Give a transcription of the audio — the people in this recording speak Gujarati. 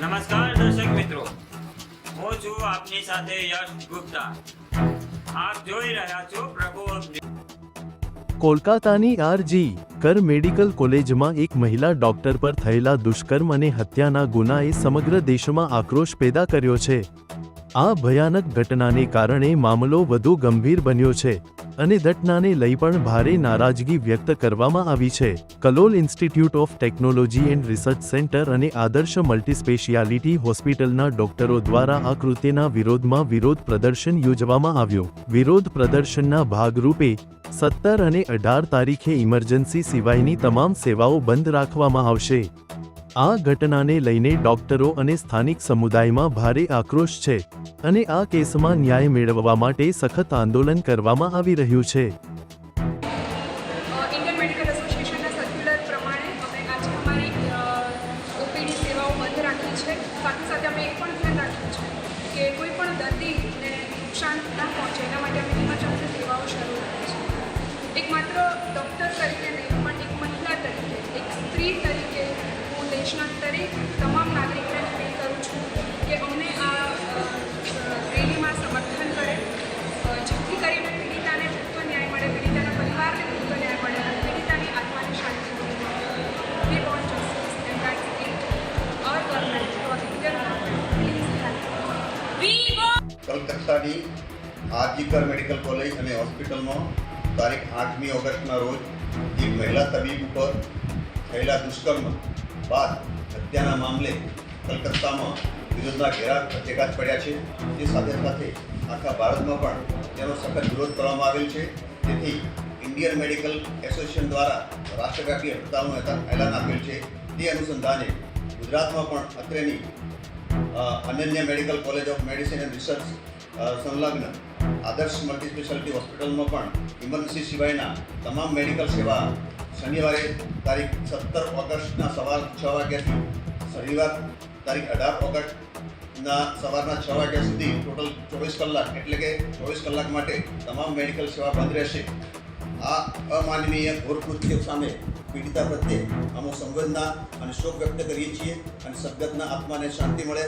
નમસ્કાર દર્શક મિત્રો. હું છું આપની સાથે યશ ગુપ્તા. આપ જોઈ રહ્યા છો પ્રભુ કોલકાતાની આરજી કર મેડિકલ કોલેજમાં એક મહિલા ડોક્ટર પર થયેલા દુષ્કર્મ અને હત્યાના ગુનાએ સમગ્ર દેશમાં આક્રોશ પેદા કર્યો છે. આ ભયાનક ઘટનાને કારણે મામલો વધુ ગંભીર બન્યો છે અને ઘટનાને લઈ પણ ભારે નારાજગી વ્યક્ત કરવામાં આવી છે. Kalol institute of technology and research centre અને આદર્શ મલ્ટીસ્પેશિયાલિટી હોસ્પિટલના ડોક્ટરો દ્વારા આ કૃત્યના વિરોધમાં વિરોધ પ્રદર્શન યોજવામાં આવ્યું. વિરોધ પ્રદર્શનના ભાગરૂપે સત્તર અને અઢાર તારીખે ઇમરજન્સી સિવાયની તમામ સેવાઓ બંધ રાખવામાં આવશે. આ ઘટનાને લઈને ડોક્ટરો અને સ્થાનિક સમુદાયમાં ભારે આક્રોશ છે. અને આ કેસમાં ન્યાય મેળવવા માટે સખત આંદોલન કરવામાં આવી રહ્યું છે. નુકસાન ના તરીકે કલકત્તાની આરજીકર મેડિકલ કોલેજ અને હોસ્પિટલમાં તારીખ આઠમી ઓગસ્ટના રોજ એક મહિલા તબીબ ઉપર થયેલા દુષ્કર્મ બાદ હત્યાના મામલે કલકત્તામાં વિરોધના ઘેરા પ્રત્યેઘાત પડ્યા છે. તે સાથે સાથે આખા ભારતમાં પણ તેનો સખત વિરોધ કરવામાં આવેલ છે. તેથી ઇન્ડિયન મેડિકલ એસોસિએશન દ્વારા રાષ્ટ્રવ્યાપી હડતાલનું એલાન આપેલ છે. તે અનુસંધાને ગુજરાતમાં પણ અત્રેની Ananya medical college of medicine and research સંલગ્ન આદર્શ મલ્ટી સ્પેશિયાલિટી હોસ્પિટલમાં પણ ઇમરજન્સી સિવાયના તમામ મેડિકલ સેવા શનિવારે તારીખ સત્તર ઓગસ્ટના સવાર છ વાગ્યાથી શનિવાર તારીખ અઢાર ઓગસ્ટના સવારના છ વાગ્યા સુધી ટોટલ ચોવીસ કલાક, એટલે કે ચોવીસ કલાક માટે તમામ મેડિકલ સેવા બંધ રહેશે. આ અમાનવીય ઘોર સામે પીડિતા પ્રત્યે અમો સંવેદના અને શોક વ્યક્ત કરીએ છીએ અને સદગતના આત્માને શાંતિ મળે